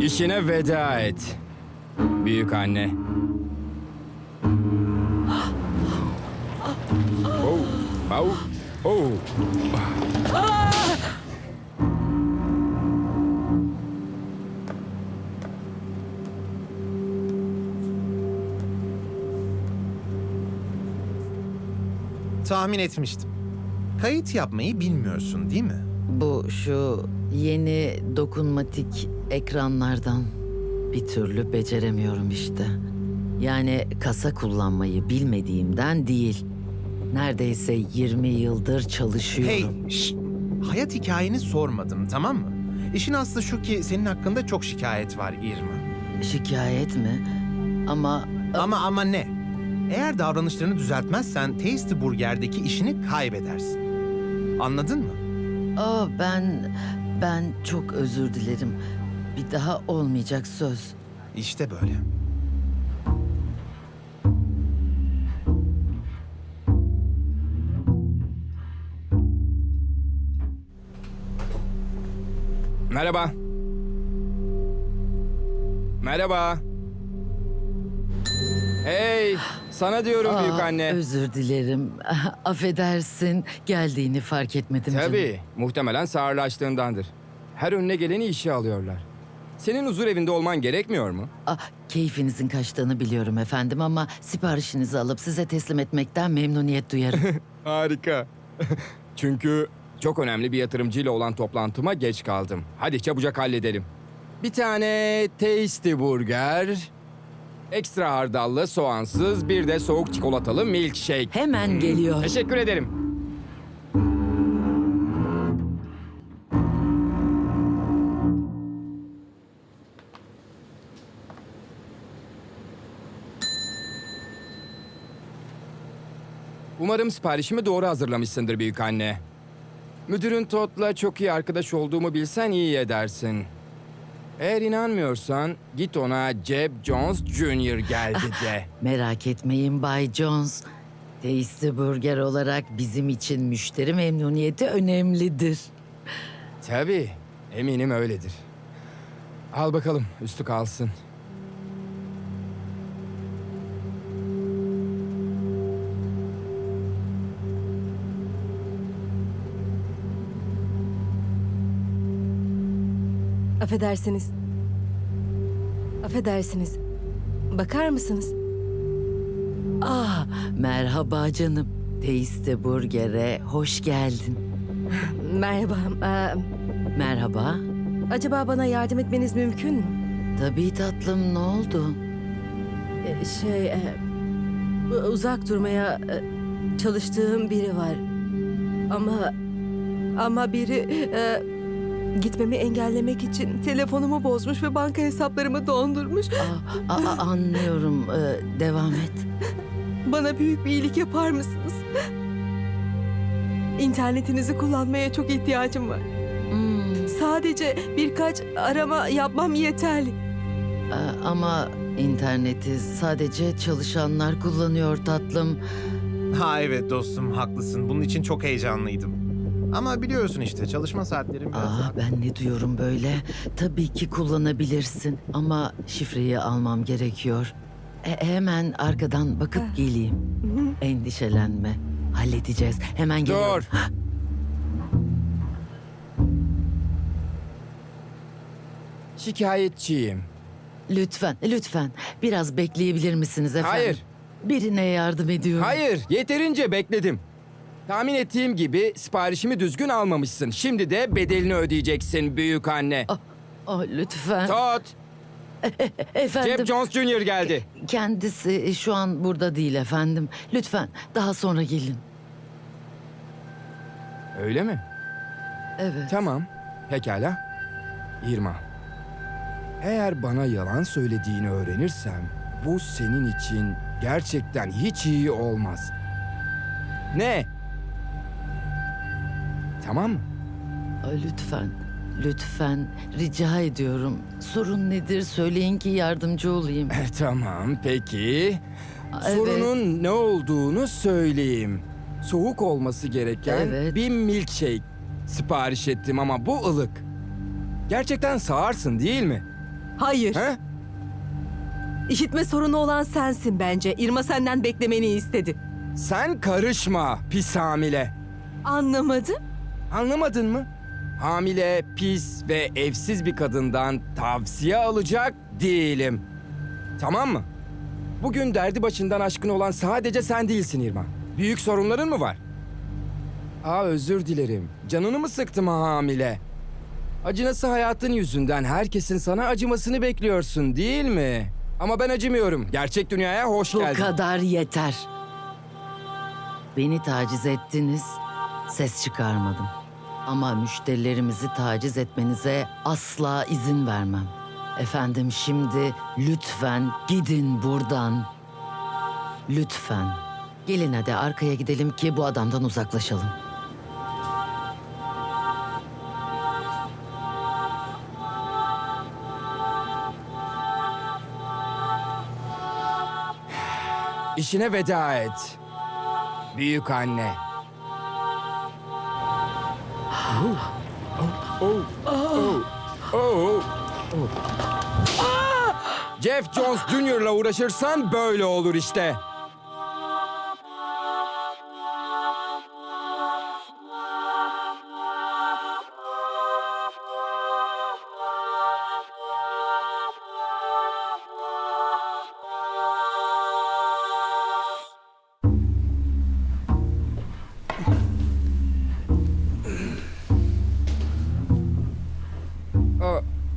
İşine veda et. Büyük anne. Oh, oh, oh. Tahmin etmiştim. Kayıt yapmayı bilmiyorsun değil mi? Bu şu yeni dokunmatik ekranlardan bir türlü beceremiyorum işte. Yani kasa kullanmayı bilmediğimden değil. Neredeyse 20 yıldır çalışıyorum. Hey, şşt! hayat hikayeni sormadım tamam mı? İşin aslı şu ki senin hakkında çok şikayet var İrma. Şikayet mi? Ama Ama ama ne? Eğer davranışlarını düzeltmezsen Tasty Burger'deki işini kaybedersin. Anladın mı? Aa ben ben çok özür dilerim. Bir daha olmayacak söz. İşte böyle. Merhaba. Merhaba. Hey, sana diyorum büyük Aa, anne. Özür dilerim. Affedersin. Geldiğini fark etmedim canım. Tabii, muhtemelen sağırlaştığındandır. Her önüne geleni işe alıyorlar. Senin huzur evinde olman gerekmiyor mu? Ah, keyfinizin kaçtığını biliyorum efendim ama siparişinizi alıp size teslim etmekten memnuniyet duyarım. Harika. Çünkü çok önemli bir yatırımcıyla olan toplantıma geç kaldım. Hadi çabucak halledelim. Bir tane tasty burger, ekstra hardallı, soğansız, bir de soğuk çikolatalı milkshake. Hemen geliyor. Teşekkür ederim. Umarım siparişimi doğru hazırlamışsındır büyük anne. Müdürün Todd'la çok iyi arkadaş olduğumu bilsen iyi edersin. Eğer inanmıyorsan git ona Jeb Jones Jr. geldi de. Merak etmeyin Bay Jones. Tasty Burger olarak bizim için müşteri memnuniyeti önemlidir. Tabii, eminim öyledir. Al bakalım, üstü kalsın. Affedersiniz. Affedersiniz. Bakar mısınız? Ah, merhaba canım. Tasty Burger'e hoş geldin. Merhaba. Ee, Merhaba. acaba bana yardım etmeniz mümkün mü? Tabii tatlım ne oldu? Ee, şey, e, uzak durmaya e, çalıştığım biri var. Ama ama biri e, gitmemi engellemek için telefonumu bozmuş ve banka hesaplarımı dondurmuş. Aa, aa, anlıyorum. Ee, devam et. Bana büyük bir iyilik yapar mısınız? İnternetinizi kullanmaya çok ihtiyacım var. Hmm, Sadece birkaç arama yapmam yeterli. Ee, Ama interneti sadece çalışanlar kullanıyor tatlım. Ha evet dostum haklısın. Bunun için çok heyecanlıydım. Ama biliyorsun işte çalışma saatlerim biraz... Aa ben ne diyorum böyle? Tabii ki kullanabilirsin ama şifreyi almam gerekiyor. E, hemen arkadan bakıp geleyim. Endişelenme. Halledeceğiz. Hemen geliyorum. Dur. Şikayetçiyim. Lütfen, lütfen. Biraz bekleyebilir misiniz efendim? Hayır. Birine yardım ediyorum. Hayır, yeterince bekledim. Tahmin ettiğim gibi siparişimi düzgün almamışsın. Şimdi de bedelini ödeyeceksin büyük anne. Ah, ah, lütfen. Todd, efendim. Jeb Jones Jr. geldi. Kendisi şu an burada değil efendim. Lütfen daha sonra gelin. Öyle mi? Evet. Tamam, pekala. İrma, eğer bana yalan söylediğini öğrenirsem bu senin için gerçekten hiç iyi olmaz. Ne? Tamam mı? Ay, Lütfen, lütfen rica ediyorum. Sorun nedir söyleyin ki yardımcı olayım. E, tamam, peki. Evet. Sorunun ne olduğunu söyleyeyim. Soğuk olması gereken Evet. bir milkshake sipariş ettim ama bu ılık. Gerçekten sağırsın değil mi? Hayır. He? İşitme sorunu olan sensin bence. İrma senden beklemeni istedi. Sen karışma pis hamile. Anlamadım. Anlamadın mı? Hamile, pis ve evsiz bir kadından tavsiye alacak değilim. Tamam mı? Bugün derdi başından aşkın olan sadece sen değilsin İrma. Büyük sorunların mı var? Aa özür dilerim. Canını mı sıktım ha hamile? Acınası hayatın yüzünden herkesin sana acımasını bekliyorsun değil mi? Ama ben acımıyorum. Gerçek dünyaya hoş Bu geldin. kadar yeter. Beni taciz ettiniz, ses çıkarmadım. Ama müşterilerimizi taciz etmenize asla izin vermem. Efendim şimdi lütfen gidin buradan. Lütfen. Gelin hadi arkaya gidelim ki bu adamdan uzaklaşalım. İşine veda et. Büyük anne. Jeff Jones Jr.'la uğraşırsan böyle olur işte.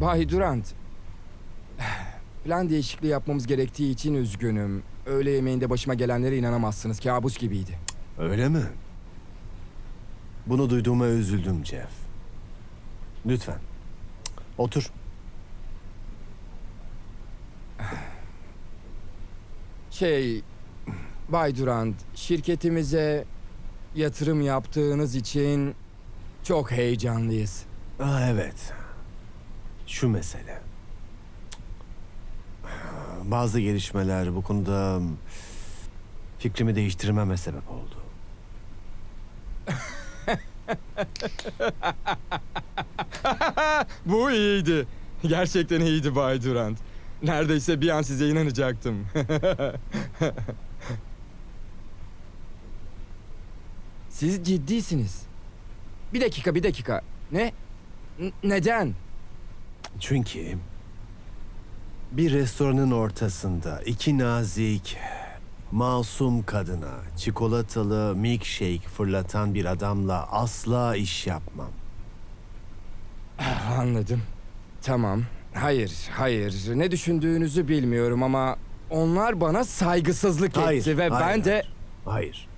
Bay Durant. Plan değişikliği yapmamız gerektiği için üzgünüm. Öğle yemeğinde başıma gelenlere inanamazsınız. Kabus gibiydi. Öyle mi? Bunu duyduğuma üzüldüm Jeff. Lütfen. Otur. Şey, Bay Durant, şirketimize yatırım yaptığınız için çok heyecanlıyız. Aa, evet. Şu mesele. Bazı gelişmeler bu konuda fikrimi değiştirmeme sebep oldu. Bu iyiydi. Gerçekten iyiydi Bay Durant. Neredeyse bir an size inanacaktım. Siz ciddisiniz. Bir dakika, bir dakika. Ne? N- neden? Çünkü bir restoranın ortasında iki nazik, masum kadına çikolatalı milkshake fırlatan bir adamla asla iş yapmam. Anladım. Tamam. Hayır, hayır. Ne düşündüğünüzü bilmiyorum ama onlar bana saygısızlık Hayır, etti ve hayır, ben de hayır. Hayır.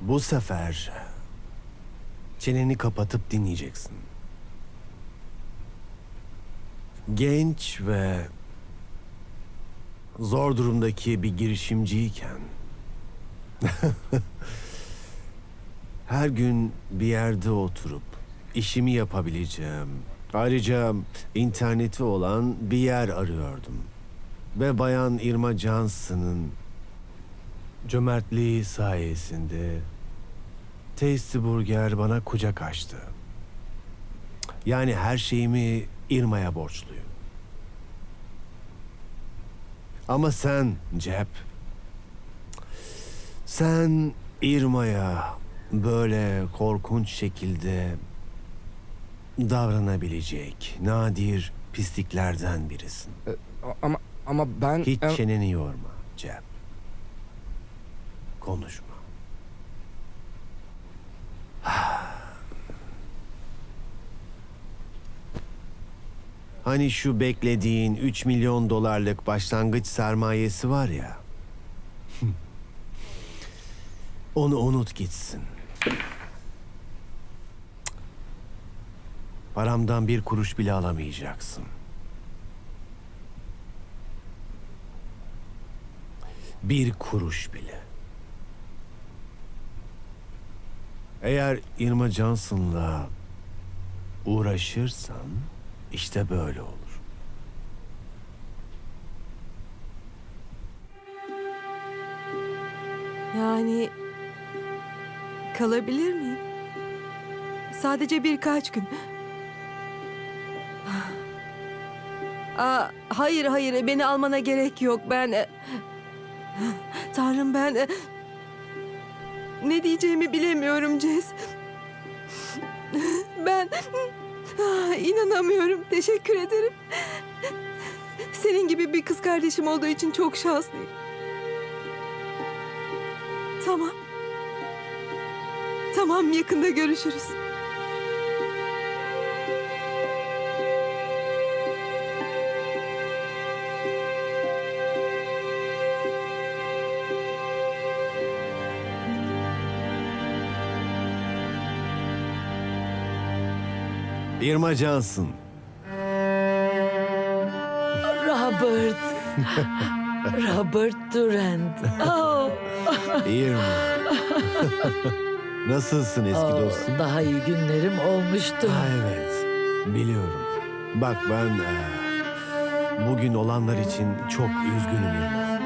Bu sefer çeneni kapatıp dinleyeceksin. Genç ve zor durumdaki bir girişimciyken her gün bir yerde oturup işimi yapabileceğim. Ayrıca interneti olan bir yer arıyordum. Ve Bayan Irma Johnson'ın Cömertliği sayesinde Tasty Burger bana kucak açtı. Yani her şeyimi Irma'ya borçluyum. Ama sen Cep, sen Irma'ya böyle korkunç şekilde davranabilecek nadir pisliklerden birisin. A- ama ama ben Hiç e, çeneni yorma Cem. Konuşma. Hani şu beklediğin 3 milyon dolarlık başlangıç sermayesi var ya. Onu unut gitsin. Paramdan bir kuruş bile alamayacaksın. Bir kuruş bile. Eğer Irma Johnson'la uğraşırsan işte böyle olur. Yani kalabilir miyim? Sadece birkaç gün. Aa, hayır hayır beni almana gerek yok. Ben... e, Tanrım ben... e, Ne diyeceğimi bilemiyorum Cez. Ben... Ah, inanamıyorum. Teşekkür ederim. Senin gibi bir kız kardeşim olduğu için çok şanslıyım. Tamam. Tamam yakında görüşürüz. Irma Johnson. Robert. Robert Durant. Oh, Irma. Nasılsın eski oh, dostum? Daha iyi günlerim olmuştu. Ha, evet, biliyorum. Bak ben eee, bugün olanlar için çok üzgünüm Irma.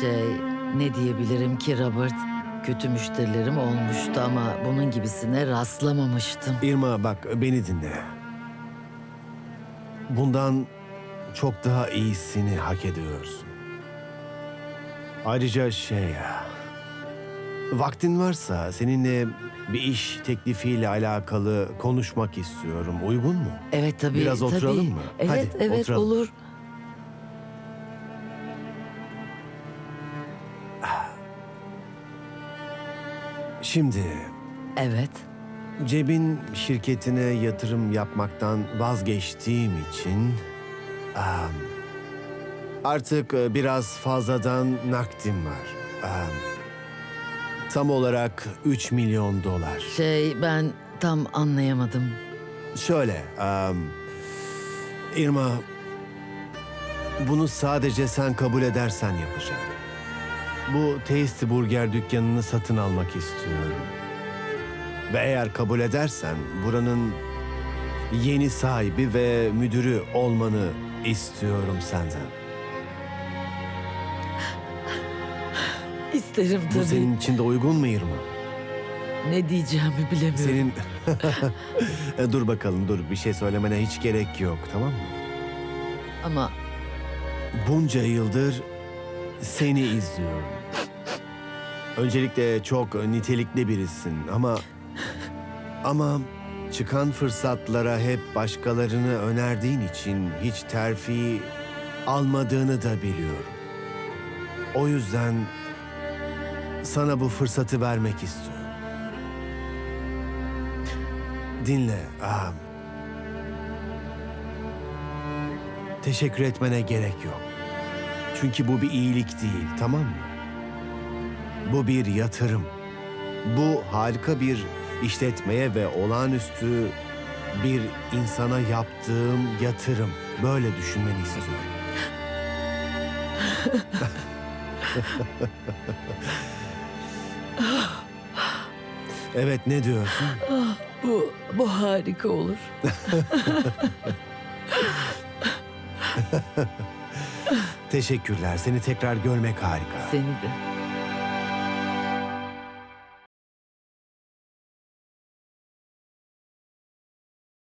Şey, ne diyebilirim ki Robert? Kötü müşterilerim olmuştu ama bunun gibisine rastlamamıştım. Irma bak beni dinle. Bundan çok daha iyisini hak ediyorsun. Ayrıca şey ya... Vaktin varsa seninle bir iş teklifiyle alakalı konuşmak istiyorum. Uygun mu? Evet tabii. Biraz tabii. oturalım mı? Evet Hadi, evet oturalım. olur. Şimdi Evet. Cebin şirketine yatırım yapmaktan vazgeçtiğim için am, artık e, biraz fazladan nakdim var. Am, tam olarak 3 milyon dolar. Şey ben tam anlayamadım. Şöyle, am, Irma, bunu sadece sen kabul edersen yapacağım. Bu Tasty Burger dükkanını satın almak istiyorum. Ve eğer kabul edersen buranın yeni sahibi ve müdürü olmanı istiyorum senden. İsterim Bu tabii. senin için de uygun mu Irma? Ne diyeceğimi bilemiyorum. Senin... E, dur bakalım dur bir şey söylemene hiç gerek yok tamam mı? Ama Bunca yıldır seni izliyorum. Öncelikle çok nitelikli birisin ama ama çıkan fırsatlara hep başkalarını önerdiğin için hiç terfi almadığını da biliyorum. O yüzden sana bu fırsatı vermek istiyorum. Dinle. ağam. Teşekkür etmene gerek yok. Çünkü bu bir iyilik değil, tamam mı? Bu bir yatırım. Bu harika bir işletmeye ve olağanüstü bir insana yaptığım yatırım. Böyle düşünmeni istiyorum. evet ne diyorsun? bu bu harika olur. Teşekkürler. Seni tekrar görmek harika. Seni de.